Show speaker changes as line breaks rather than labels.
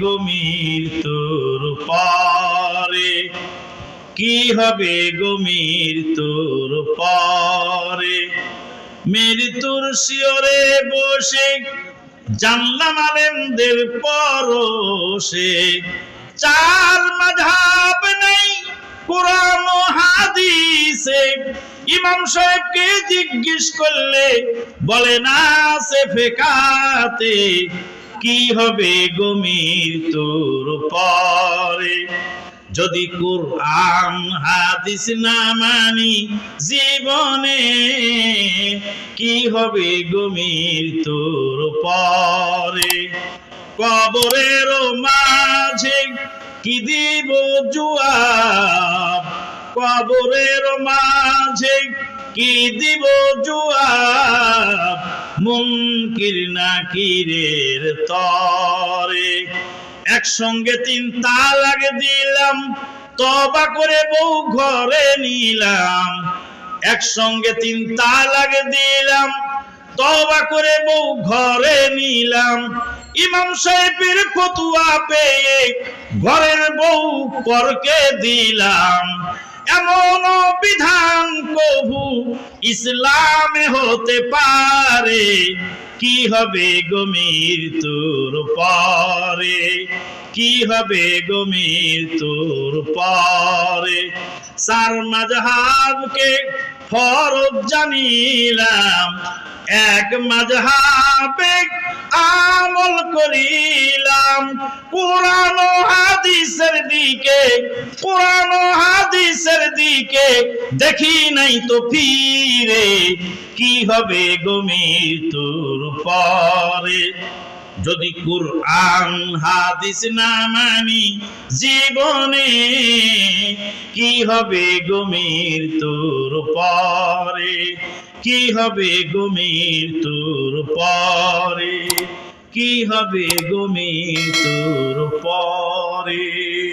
গমির তোর পরে। কি হবে গমির তোর পরে? মৃত্যুর শিওরে বসে জানলাম আলেমদের পরশে। চার মাঝাব নেই কোরআন হাদিসে। ইমাম সাহেবকে জিজ্ঞেস করলে, বলে, না, সে ফেকাতে। কি হবে গমির তোর পরে? যদি কোরআন, হাদিস না মানি জীবনে, কি হবে গমির তোর পরে? কবরের মাঝে কি দিব জুয়াব? কবরের মাঝে কি দিব জুয়াব মুনকির নাকিরের তরে? একসঙ্গে তিন তালাক দিলাম, তবা করে বউ ঘরে নিলাম। একসঙ্গে তিন তালাক দিলাম, তবা করে বউ ঘরে নিলাম। ইমাম সাহেবের ফতুয়া পেয়ে ঘরের বউ পরকে দিলাম। এমন বিধান কবু ইসলামে হতে পারে, কি হবে গমির তোর পরে? কি হবে গমির তোর পরে? সার মাঝহাবকে ফরজ জানিলাম, এক মাঝহাবে আমল করিলাম। ও হাদিসের দিকে, কোরআন হাদিসের দিকে দেখি নাই তো ফিরে। কি হবে গমির তোর পরে? যদি কুরআন, হাদিস না মানি জীবনে, কি হবে গমির তোর পরে? কি হবে গমির তোর পরে? কি হবে গমির তোর পরে?